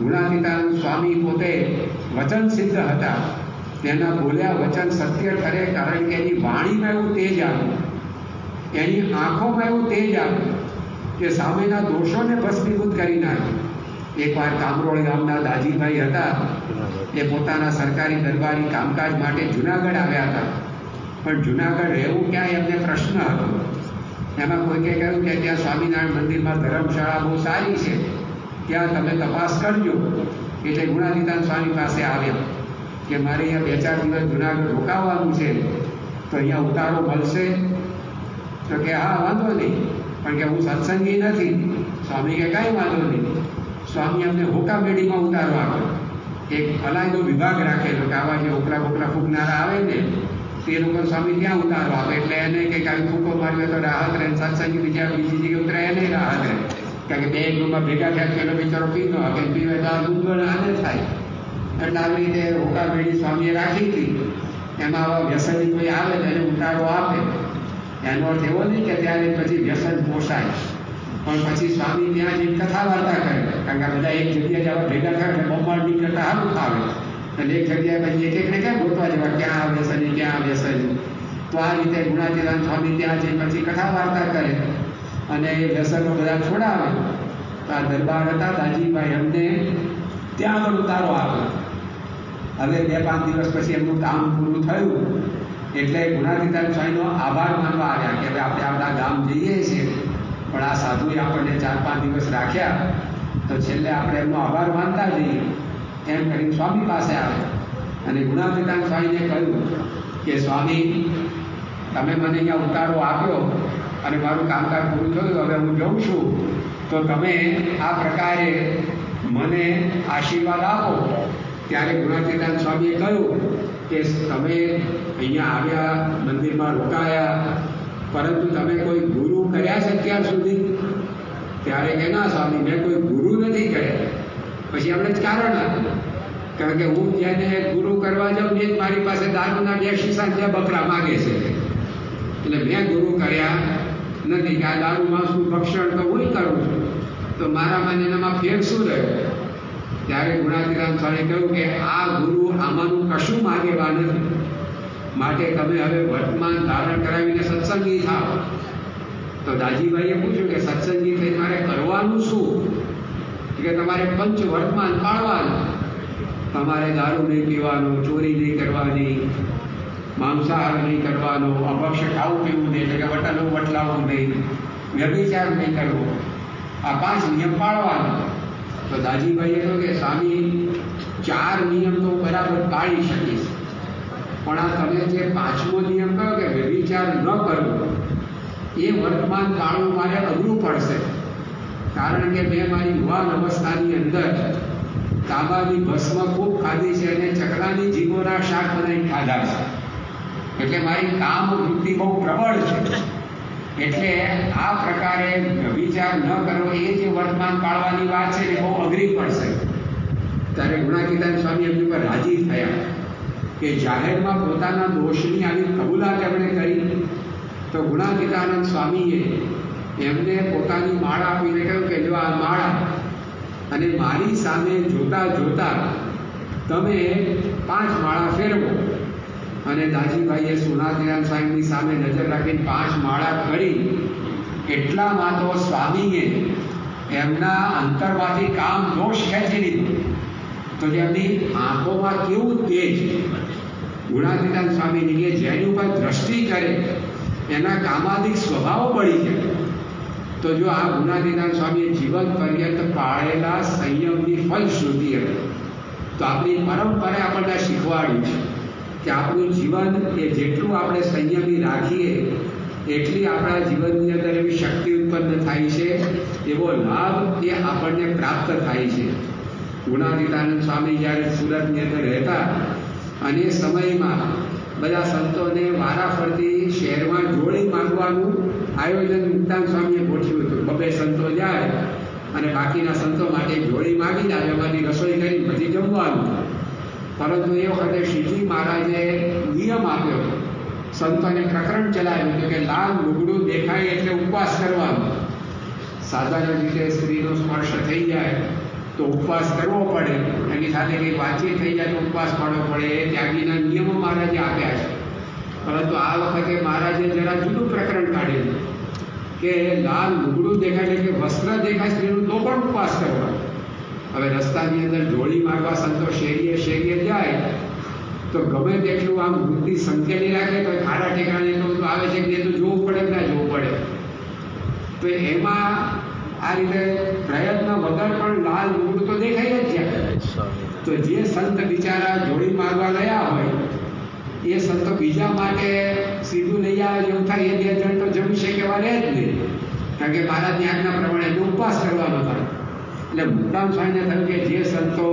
ગુણાતીતાનંદ સ્વામી પોતે વચન સિદ્ધ હતા. તેના બોલ્યા વચન સત્ય કરે કારણ કે એની વાણીમાં એવું તેજ આવ્યું. એની આંખોમાં એવું તેજ આવ્યું કે સામેના દોષોને ભસ્મીભૂત કરી નાખ્યું. એકવાર કામરોળ ગામના દાજીભાઈ હતા. એ પોતાના સરકારી દરબારી કામકાજ માટે જુનાગઢ આવ્યા હતા. પણ જુનાગઢ રહેવું ક્યાંય એમને પ્રશ્ન હતો. એમાં કોઈકે કહ્યું કે ત્યાં સ્વામિનારાયણ મંદિરમાં ધર્મશાળા બહુ સારી છે. ત્યાં તમે તપાસ કરજો એટલે ગુણાતીતાન સ્વામી પાસે આવ્યા કે મારે અહીંયા બે ચાર દિવસ જુનાગઢ રોકાવાનું છે, તો અહીંયા ઉતારો મળશે? તો કે હા, વાંધો નહીં. પણ કે હું સત્સંગી નથી. સ્વામી કે કાંઈ વાંધો નહીં. સ્વામી અમને હોકા બેડીમાં ઉતારો આપ્યો. એક અલાયદો વિભાગ રાખેલો કે આવા જે ઓકરા બોકરા ફૂંકનારા આવે ને, તે લોકો સ્વામી ત્યાં ઉતારો આપે. એટલે એને કંઈક આવી ફૂંકો માર્યો તો રાહત રહે સત્સંગી બીજા બીજી જગ્યાએ ઉતરાય એને રાહત રહે. કારણ કે બે ગ્રુપમાં ભેગા થયા પેલો બિચારો પીતો હવે પીવે તો આ દૂધ આને થાય. એટલે આવી રીતે હોકા મેળી સ્વામીએ રાખી હતી. એમાં આવા વ્યસની કોઈ આવે તો એને ઉતારો આપે. એનો અર્થ એવો નહીં કે ત્યારે પછી વ્યસન પોસાય. પણ પછી સ્વામી ત્યાં જઈને કથા વાર્તા કરે. કારણ કે બધા એક જગ્યાએ જવા ભેગા થાય એટલે બમ્બાળની કરતા સારું આવે અને એક જગ્યાએ પછી એક એકને ક્યાં ગોતવા જવા? ક્યાં આવે વ્યસની, ક્યાં આવે વ્યસની? તો આ રીતે ગુણાતીરામ સ્વામી ત્યાં જઈને પછી કથા વાર્તા કરે. અને વ્યસનો બધા છોડાવે. તો આ દરબાર હતા, દાજીભાઈ અમને ત્યાં આગળ ઉતારો આવ્યો હવે બે પાંચ દિવસ પછી એમનું કામ પૂરું થયું. એટલે ગુણાતીતાન સ્વામીનો આભાર માનવા આવ્યા કે આપણે આપણા ગામ જઈએ છીએ. પણ આ સાધુએ આપણને ચાર પાંચ દિવસ રાખ્યા. તો છેલ્લે આપણે એમનો આભાર માનતા જઈએ. એમ કરીને સ્વામી પાસે આવ્યા. અને ગુણાતીતાન સ્વામીને કહ્યું કે સ્વામી, તમે મને અહીંયા ઉતારો આપ્યો. અને મારું કામકાજ પૂરું થયું, હવે હું જઉં છું. તો તમે આ પ્રકારે મને આશીર્વાદ આપો. ત્યારે ગુણાતીતાન સ્વામીએ કહ્યું કે તમે અહીંયા આવ્યા, મંદિરમાં રોકાયા, પરંતુ તમે કોઈ ગુરુ કર્યા છે અત્યાર સુધી? ત્યારે કે ના સ્વામી, મેં કોઈ ગુરુ નથી કર્યા. પછી આપણે જ કારણ આપ્યું. કારણ કે હું જેને ગુરુ કરવા જાઉં જ મારી પાસે દારૂના બે શીશા બે બકરા માગે છે. એટલે મેં ગુરુ કર્યા નથી કે આ દારૂ માંસનું ભક્ષણ તો હું કરું છું. તો મારામાં એનામાં ફેર શું રહ્યો? ત્યારે ગુણાતીરામ સ્વામી કહ્યું કે આ ગુરુ આમાંનું કશું માગેવા નથી. માટે તમે હવે વર્તમાન ધારણ કરાવીને સત્સંગી થાઓ. તો દાજીભાઈએ પૂછ્યું કે સત્સંગી થઈ મારે કરવાનું શું? કે તમારે પંચ વર્તમાન પાળવાનું? તમારે દારૂ નહીં પીવાનું, ચોરી નહીં કરવાની માંસાહાર નહીં કરવાનો અભક્ષ ખાવું પીવું નહીં, એટલે કે વટલો વટલાવવું નહીં. વ્યભિચાર નહીં કરવો. આ પાંચ નિયમ પાળવાનો. તો દાજીભાઈએ કહ્યું કે, સ્વામી, ચાર નિયમ તો બરાબર પાળી શકીશ. પણ આ તમે જે પાંચમો નિયમ કહો કે વ્યભિચાર ન કરવો, એ વર્તમાન પાળવું મારે અઘરું પડશે. કારણ કે મેં મારી યુવાન અવસ્થાની અંદર તાંબાની ભસ્મ ખૂબ ખાધી છે અને ચકલાની જીવોના શાક બનાવી ખાધા છે. એટલે મારી કામ વૃત્તિ બહુ પ્રબળ છે. એટલે આ પ્રકારે વિચાર ન કરવો એ જે વર્તમાન પાળવાની વાત છે એ બહુ અઘરી પડશે ત્યારે ગુણાકીતાન સ્વામી એમની પર રાજી થયા કે જાહેરમાં પોતાના દોષની આવી કબૂલાત એમણે કરી. તો ગુણાતીતાનંદ સ્વામીએ એમને પોતાની માળા આપીને કહ્યું કે જો આ માળા અને મારી સામે જોતા જોતા તમે પાંચ માળા ફેરવો. અને દાજીભાઈએ સોનાતીરામ સાહેબની સામે નજર રાખીને પાંચ માળા કરી એટલામાં તો સ્વામીએ એમના અંતરમાંથી કામ દોષ ખેંચી લીધું. તો જેમની આંખોમાં કેવું તેજ. ગુણાતીતાન સ્વામીની કે જેની ઉપર દ્રષ્ટિ કરે, એના કામાધિક સ્વભાવ પડી જાય. તો જો આ ગુણાતીતાન સ્વામીએ જીવન પર્યંત પાળેલા સંયમની ફલશ્રુતિ હતી. તો આપણી પરંપરા આપણને શીખવાડ્યું છે. કે આપણું જીવન એ જેટલું આપણે સંયમી રાખીએ, એટલી આપણા જીવનની અંદર એવી શક્તિ ઉત્પન્ન થાય છે, એવો લાભ એ આપણને પ્રાપ્ત થાય છે. ગુણાતીતાનંદ સ્વામી જ્યારે સુરતની અંદર રહેતા, અને સમયમાં બધા સંતોને વારાફરતી શહેરમાં જોડી માંગવાનું આયોજન મુક્તાન સ્વામીએ ગોઠવ્યું હતું. બબે સંતો જાય અને બાકીના સંતો માટે જોડી માગીને આવે એમાંથી રસોઈ કરી પછી જમવાનું. પરંતુ એ વખતે શ્રીજી મહારાજે નિયમ આપ્યો હતો. સંતોને પ્રકરણ ચલાવ્યું હતું કે લાલ લુગડું દેખાય એટલે ઉપવાસ કરવાનો. સાધારણ રીતે સ્ત્રીનો સ્પર્શ થઈ જાય તો ઉપવાસ કરવો પડે. એની સાથે કંઈ વાતચીત થઈ જાય તો ઉપવાસ પાડવો પડે એ ત્યાગીના નિયમો મહારાજે આપ્યા છે. પરંતુ આ વખતે મહારાજે જરા જુદું પ્રકરણ કાઢેલું કે લાલ લુગડું દેખાય એટલે વસ્ત્ર દેખાય સ્ત્રીનું તો પણ ઉપવાસ કરવાનો. હવે રસ્તાની અંદર જોડી મારવા સંતો શેરીએ શેરીએ જાય, તો ગમે તેટલું આમ બુદ્ધિ સંકેલી રાખે તો ખાડા ઠેકાણે એટલું આવે છે કે એ તો જોવું પડે કે ના જોવું પડે. તો એમાં આ રીતે પ્રયત્ન વગર પણ લાલ લુગડું તો દેખાય જ જાય તો જે સંત બિચારા જોડી મારવા ગયા હોય, એ સંતો બીજા માટે સીધું લઈ આવે જેવું થાય, એ બે જણ તો જમી શકે એવા રહે જ નહીં. કારણ કે મહારાજની આજ્ઞા પ્રમાણે ઉપવાસ કરવાનો થાય એટલે મુક્તાન સ્વામીને થયું કે જે સંતો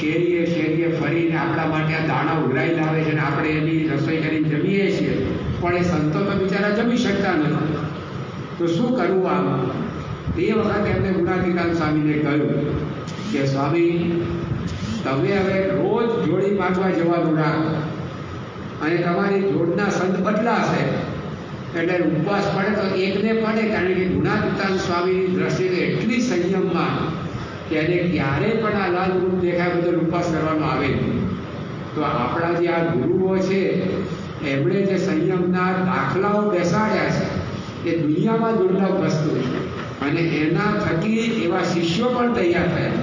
શેરીએ શેરીએ ફરીને આપણા માટે આ દાણા ઉઘરાઈ લાવે છે અને આપણે એની રસોઈ કરીને જમીએ છીએ. પણ એ સંતો તો બિચારા જમી શકતા નથી. તો શું કરવું આમ? તે વખતે એમને ગુણાધિકાન સ્વામીને કહ્યું કે, સ્વામી, તમે હવે રોજ જોડી માગવા જવાનું રાખો અને તમારી જોડના સંત બદલાશે એટલે ઉપવાસ પડે તો એકને પડે, કારણ કે ગુણાતીતાન સ્વામીની દ્રષ્ટિએ એટલી સંયમમાં કે એને ક્યારેય પણ આ લાલ ગુરુ દેખાય બદલ ઉપવાસ કરવાનો આવે તો આપણા જે આ ગુરુઓ છે, એમણે જે સંયમના દાખલાઓ બેસાડ્યા છે, એ દુનિયામાં દુર્લભ વસ્તુ છે. અને એના થકી એવા શિષ્યો પણ તૈયાર થયા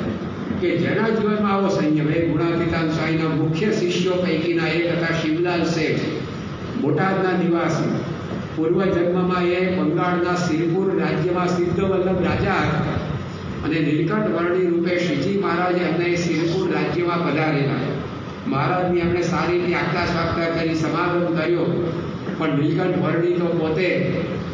કે જેના જીવનમાં આવો સંયમ, એ ગુણાતીતાન સ્વામીના મુખ્ય શિષ્યો પૈકીના એક હતા શિવલાલ શેઠ, બોટાદના નિવાસી. પૂર્વ જન્મમાં એ બંગાળના સિરપુર રાજ્યમાં સિદ્ધ વલ્લભ રાજા હતા. અને નીલકંઠ વર્ણી રૂપે શ્રીજી મહારાજે એમને એ રાજ્યમાં પધારેલા. મહારાજની એમણે સારી રીતે આગતા સ્વાગતા કરી, સમાગમ કર્યો. પણ નીલકંઠ વર્ણી તો પોતે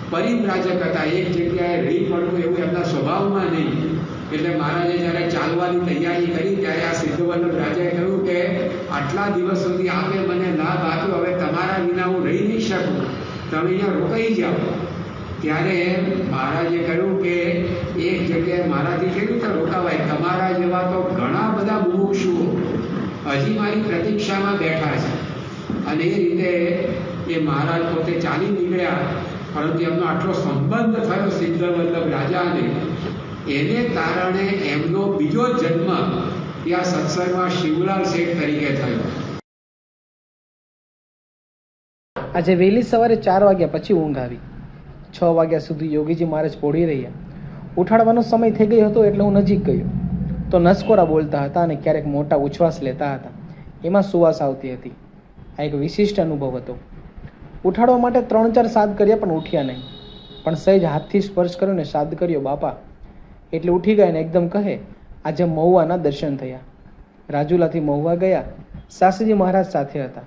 પરિવ્રાજક હતા. એક જગ્યાએ રહી પડવું એવું એમના સ્વભાવમાં નહીં. એટલે મહારાજે જ્યારે ચાલવાની તૈયારી કરી, ત્યારે આ સિદ્ધવલ્લભ રાજાએ કહ્યું કે, આટલા દિવસ સુધી આપે મને લાભ આપ્યો, હવે તમારા વિના હું રહી નહીં શકું. તમે અહીંયા રોકાઈ જાઓ. ત્યારે મહારાજે કહ્યું કે એક જગ્યાએ મારાથી કેવી રીતે રોકાવાય? તમારા જેવા તો ઘણા બધા મુમુક્ષુઓ હજી મારી પ્રતીક્ષામાં બેઠા છે. અને એ રીતે એ મહારાજ પોતે ચાલી નીકળ્યા, પરંતુ એમનો આટલો સંબંધ થયો સિદ્ધ વલ્લભ રાજાને, એને કારણે એમનો બીજો જન્મ ત્યાં સત્સંગમાં શિવલાલ શેઠ તરીકે થયો. આજે વહેલી સવારે ચાર વાગ્યા પછી ઊંઘ આવી. છ વાગ્યા સુધી યોગીજી મહારાજ પોઢી રહ્યા. ઉઠાડવાનો સમય થઈ ગયો હતો એટલે હું નજીક ગયો. તો નસકોરા બોલતા હતા અને ક્યારેક મોટા ઉચ્છ્વાસ લેતા હતા. એમાં સુવાસ આવતી હતી. આ એક વિશિષ્ટ અનુભવ હતો. ઉઠાડવા માટે ત્રણ ચાર સાદ કર્યા પણ ઉઠ્યા નહીં. પણ સહેજ હાથથી સ્પર્શ કર્યો ને સાદ કર્યો, બાપા. એટલે ઉઠી ગયા ને એકદમ કહે, આજે મહુવાના દર્શન થયા. રાજુલાથી મહુવા ગયા. સાસરીજી મહારાજ સાથે હતા.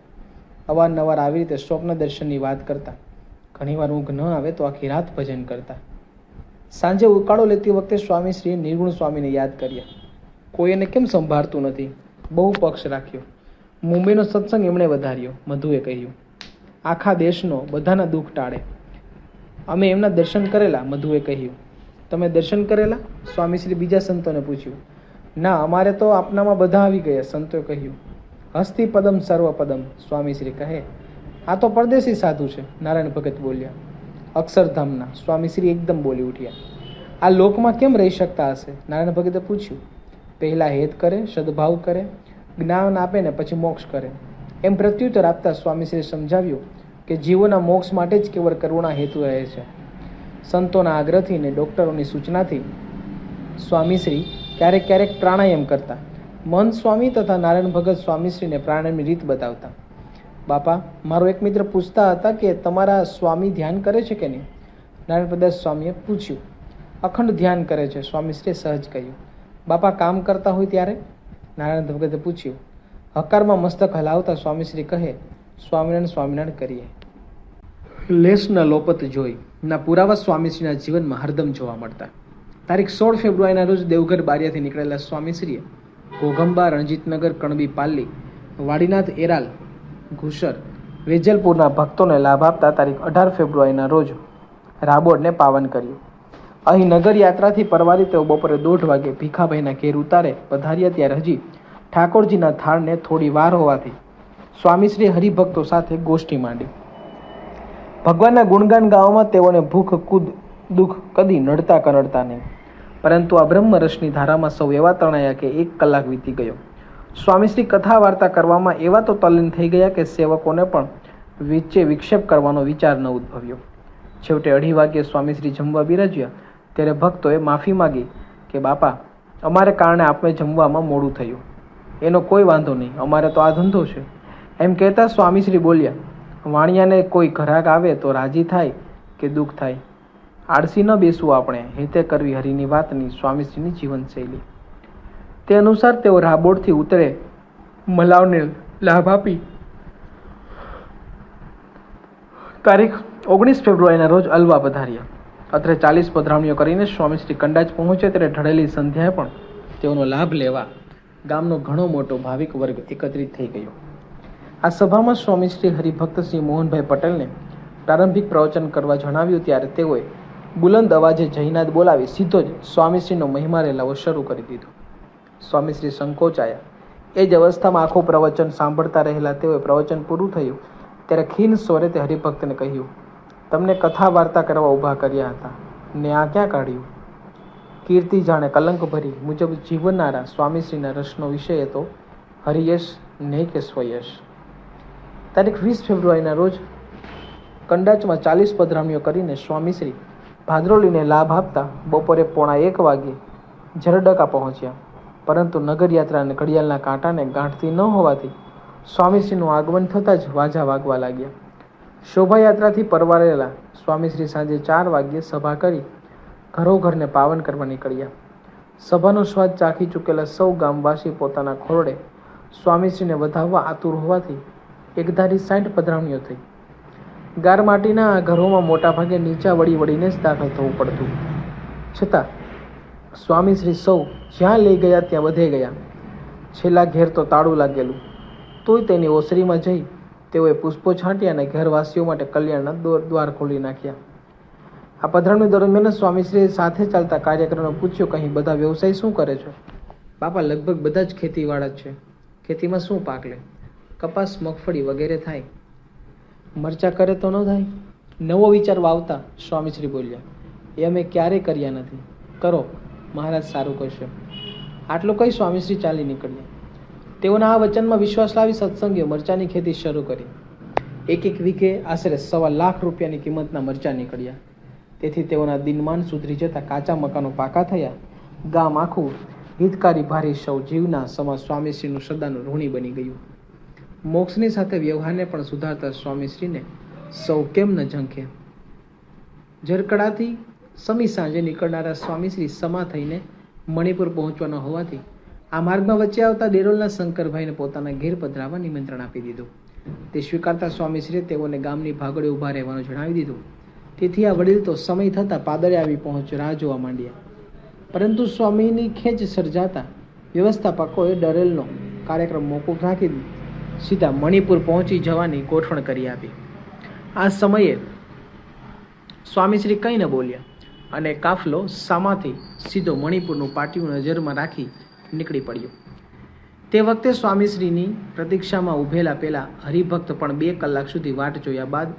અવારનવાર આવી રીતે સ્વપ્ન દર્શનની વાત કરતા. ઘણીવાર ઊંઘ ન આવે તો આખી રાત ભજન કરતા. સાંજે ઉકાળો લેતી વખતે સ્વામીશ્રીએ નિર્ગુણ સ્વામીને યાદ કર્યા. કોઈ એને કેમ સંભાળતું નથી? બહુ પક્ષ રાખ્યો. મુંબઈનો સત્સંગ એમણે વધાર્યો, મધુએ કહ્યું. આખા દેશનો, બધાના દુઃખ ટાળે. અમે એમના દર્શન કરેલા, મધુએ કહ્યું. તમે દર્શન કરેલા? સ્વામીશ્રી બીજા સંતોને પૂછ્યું. ના, અમારે તો આપનામાં બધા આવી ગયા, સંતોએ કહ્યું. હસ્તી પદમ સર્વ પદમ સ્વામીશ્રી કહે. આ તો પરદેશી સાધુ છે, નારાયણ ભગત બોલ્યા. અક્ષરધામના સ્વામીશ્રી એકદમ બોલી ઉઠ્યા. આ લોકમાં કેમ રહી શકતા હશે? નારાયણ ભગતે પૂછ્યું. પહેલાં હેત કરે, સદભાવ કરે, જ્ઞાન આપે ને પછી મોક્ષ કરે. એમ પ્રત્યુત્તર આપતા સ્વામીશ્રીએ સમજાવ્યું કે જીવોના મોક્ષ માટે જ કેવળ કરુણા હેતુ રહે છે. સંતોના આગ્રહથી ને ડૉક્ટરોની સૂચનાથી સ્વામીશ્રી ક્યારેક ક્યારેક પ્રાણાયામ કરતા. મન સ્વામી તથા નારાયણ ભગત સ્વામીશ્રીને પ્રાણાયામની રીત બતાવતા. બાપા, મારો એક મિત્ર પૂછતા હતા કે તમારા સ્વામી ધ્યાન કરે છે કે નહીં? નારાયણ પ્રદાસ સ્વામીએ પૂછ્યું. અખંડ ધ્યાન કરે છે સ્વામીશ્રીએ સહજ કહ્યું. બાપા, કામ કરતા હોય ત્યારે? નારાયણ ભગતે પૂછ્યું. હકારમાં મસ્તક હલાવતા સ્વામીશ્રી કહે, સ્વામિનારાયણ સ્વામિનારાયણ કરીએ. લેશના લોપત જોઈ, ના પુરાવા સ્વામીશ્રીના જીવનમાં હરદમ જોવા મળતા. તારીખ સોળ ફેબ્રુઆરીના રોજ દેવઘર બારિયાથી નીકળેલા સ્વામીશ્રીએ ઘોઘંબા, રણજીતનગર, કણબી, પાલ્લી, વાડીનાથ, એરાલ ઘુસર વેજલપુરના ભક્તોને લાભ આપતા તારીખ અઢાર ફેબ્રુઆરીના રોજ રાબોડને પાવન કર્યું. અહીં નગર યાત્રાથી પરવારી તેઓ બપોરે દોઢ વાગે ભીખાભાઈના ઘેર ઉતારે, પધાર્યા ત્યારે હજી ઠાકોરજીના થાળને થોડી વાર હોવાથી સ્વામીશ્રી હરિભક્તો સાથે ગોષ્ઠી માંડી. ભગવાનના ગુણગાન ગાવામાં તેઓને ભૂખ, કુદ, દુઃખ કદી નડતા કનડતા નહીં. પરંતુ આ બ્રહ્મરસની ધારામાં સૌ એવા તણાયા કે એક કલાક વીતી ગયો. સ્વામીશ્રી કથા વાર્તા કરવામાં એવા તો તલ્લીન થઈ ગયા કે સેવકોને પણ વિચે વિક્ષેપ કરવાનો વિચાર ન ઉદ્ભવ્યો. છેવટે અઢી વાગ્યે સ્વામીશ્રી જમવા બિરાજ્યા. ત્યારે ભક્તોએ માફી માગી કે, બાપા, અમારે કારણે આપણે જમવામાં મોડું થયું. એનો કોઈ વાંધો નહીં, અમારે તો આ ધંધો છે. એમ કહેતા સ્વામીશ્રી બોલ્યા, વાણિયાને કોઈ ઘરાક આવે તો રાજી થાય કે દુઃખ થાય? આળસી ન બેસવું આપણે, હેતે કરવી હરિની વાતની સ્વામીશ્રીની જીવનશૈલી. તે અનુસાર તેઓ રાબોડથી ઉતરે. મલાવને લાભ આપી. તારીખ ઓગણીસ ફેબ્રુઆરીના રોજ અલવા પધાર્યા. અત્રે ચાલીસ પધરામણીઓ કરીને સ્વામીશ્રી કંડાજ પહોંચે ત્યારે ઢળેલી સંધ્યાએ પણ તેઓનો લાભ લેવા ગામનો ઘણો મોટો ભાવિક વર્ગ એકત્રિત થઈ ગયો. આ સભામાં હરિભક્ત શ્રી મોહનભાઈ પટેલને પ્રારંભિક પ્રવચન કરવા જણાવ્યું ત્યારે તેઓએ બુલંદ અવાજે જયનાદ બોલાવી સીધો જ સ્વામીશ્રીનો મહિમા રેલાવો શરૂ કરી દીધો. સ્વામીશ્રી સંકોચાયા. એ જ અવસ્થામાં આખું પ્રવચન સાંભળતા રહેલા તેઓએ પ્રવચન પૂરું થયું. ત્યારે ખીન સ્વરે તે હરિભક્તને કહ્યું, તમને કથા વાર્તા કરવા ઊભા કર્યા હતા. ને આ ક્યાં કાઢ્યું? કીર્તિ જાણે કલંક ભરી મુજબ જીવનારા સ્વામીશ્રીના રસનો વિષય હતો, હરિયશ નહીં કે સ્વયશ? તારીખ વીસ ફેબ્રુઆરીના રોજ કંડાચમાં ચાલીસ પધરામણીઓ કરીને સ્વામીશ્રી ભાદરોલીને લાભ આપતા બપોરે પોણા એક વાગ્યે જરડકા પહોંચ્યા. પરંતુ નગરયાત્રાને ઘડિયાળના કાંટાને ગાંઠતી ન હોવાથી સ્વામીશ્રીનું આગમન થતાં જ વાજા વાગવા લાગ્યા. શોભાયાત્રાથી પરવારેલા સ્વામીશ્રી સાંજે ચાર વાગ્યે સભા કરી ઘરોઘરને પાવન કરવા નીકળ્યા. સભાનો સ્વાદ ચાખી ચૂકેલા સૌ ગામવાસી પોતાના ખોરડે સ્વામીશ્રીને વધાવવા આતુર હોવાથી એકધારી સાઠ પધરાવણીઓ થઈ. ગાર માટીના આ ઘરોમાં મોટાભાગે નીચા વળી વળીને જ દાખલ થવું પડતું. છતાં સ્વામીશ્રી સૌ જ્યાં લઈ ગયા ત્યાં વધે ગયા. છેલ્લા ઘેર તો તાળું લાગેલું. તોય તેની ઓસરીમાં જઈ તેઓએ પુષ્પો છાંટ્યા અને ઘરવાસીઓ માટે કલ્યાણના દ્વાર ખોલી નાખ્યા. આ પધરામણી દરમિયાન સ્વામીશ્રીએ સાથે ચાલતા કાર્યક્રમો પૂછ્યું કહી બધા વ્યવસાય શું કરે છે? બાપા, લગભગ બધા જ ખેતીવાળા જ છે. ખેતીમાં શું પાક લે? કપાસ, મગફળી વગેરે થાય. મરચા કરે તો ન થાય? નવો વિચાર વાવતા સ્વામીશ્રી બોલ્યા, એ અમે ક્યારેય કર્યા નથી. કરો. મહારાજ સારું કરશે આટલું કહી સ્વામીશ્રી ચાલી નીકળ્યા. તેઓના આ વચનમાં વિશ્વાસ લાવી સત્સંગીઓ મરચાની ખેતી શરૂ કરી. એક એક વીઘે આશરે સવા લાખ રૂપિયાની કિંમતના મરચા નીકળ્યા. તેથી તેઓના દિનમાન સુધરી જતા કાચા મકાનો પાકા થયા. ગામ આખું હિતકારી ભારી સૌ જીવના સમા સ્વામીશ્રીનું સદાનું ઋણી બની ગયું. મોક્ષની સાથે વ્યવહારને પણ સુધારતા સ્વામીશ્રીને સૌ કેમ ન ઝંખે? ઝરકડાથી સમી સાંજે નીકળનારા સ્વામીશ્રી સમા થઈને મણિપુર પહોંચવાના હોવાથી આ માર્ગમાં વચ્ચે આવતા દેરોલના શંકરભાઈને પોતાના ઘેર પધરાવવા નિમંત્રણ આપી દીધું. તે સ્વીકારતા સ્વામીશ્રીએ તેઓને ગામની ભાગોળે ઊભા રહેવાનું જણાવી દીધું. તેથી આ વડીલ તો સમય થતાં પાદરે આવી પહોંચ રાહ જોવા માંડ્યા. પરંતુ સ્વામીની ખેંચ સર્જાતા વ્યવસ્થાપકોએ ડરેલનો કાર્યક્રમ મોકૂફ રાખી સીધા મણિપુર પહોંચી જવાની ગોઠવણ કરી આપી. આ સમયે સ્વામીશ્રી કંઈ ન બોલ્યા. અને કાફલો સામાથી સીધો મણિપુરનું પાટિયું નજરમાં રાખી નીકળી પડ્યો. તે વખતે સ્વામીશ્રીની પ્રતીક્ષામાં ઊભેલા પહેલાં હરિભક્ત પણ બે કલાક સુધી વાટ જોયા બાદ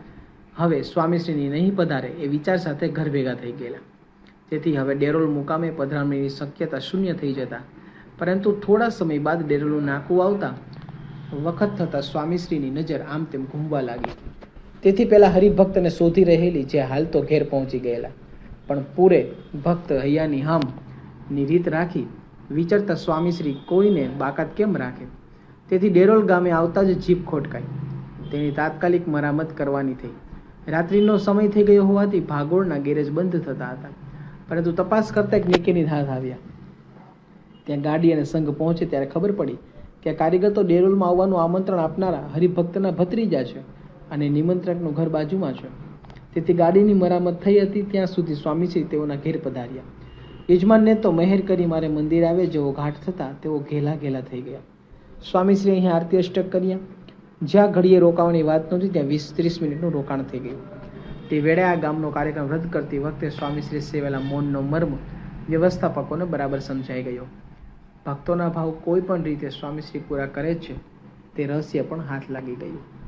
હવે સ્વામીશ્રીની નહીં પધારે એ વિચાર સાથે ઘર ભેગા થઈ ગયેલા. તેથી હવે ડેરોલ મુકામે પધરામણીની શક્યતા શૂન્ય થઈ જતા, પરંતુ થોડા સમય બાદ ડેરોલનું નાકું આવતા વખત થતાં સ્વામીશ્રીની નજર આમ તેમ ઘૂમવા લાગી. તેથી પહેલાં હરિભક્તને શોધી રહેલી જે હાલ તો ઘેર પહોંચી ગયેલા. પણ પૂરે ભક્ત હૈયાની હમની રીત રાખી વિચરતા સ્વામીશ્રી કોઈને બાકાત કેમ રાખે? તેથી ડેરોલ ગામે આવતા જ જીપ ખોટકાઈ. તેની તાત્કાલિક મરામત કરવાની થઈ. રાત્રિનો સમય થઈ ગયો હોવાથી ભાગોળના ગેરેજ બંધ થતા હતા. પરંતુ તપાસ કરતા એક નિકેની હાથ આવ્યા. ત્યાં ગાડી અને સંઘ પહોંચે ત્યારે ખબર પડી કે કારીગર તો ડેરોલમાં આવવાનું આમંત્રણ આપનારા હરિભક્તના ભત્રીજા છે અને નિમંત્રકનું ઘર બાજુમાં છે. તેથી ગાડીની મરામત થઈ હતી ત્યાં સુધી સ્વામીશ્રી તેઓના ઘેર પધાર્યા. યજમાનને તો મહેર કરી મારે મંદિર આવે જેવો ઘાટ થતાં તેઓ ઘેલા ઘેલા થઈ ગયા. સ્વામીશ્રી અહીં આરતી અષ્ટક કર્યા. જ્યાં ઘડીએ રોકાવાની વાત નહોતી ત્યાં વીસ ત્રીસ મિનિટનું રોકાણ થઈ ગયું. તે વેળે આ ગામનો કાર્યક્રમ રદ કરતી વખતે સ્વામીશ્રી સેવેલા મૌનનો મર્મ વ્યવસ્થાપકોને બરાબર સમજાઈ ગયો. ભક્તોના ભાવ કોઈ પણ રીતે સ્વામીશ્રી પૂરા કરે છે, તે રહસ્ય પણ હાથ લાગી ગયું.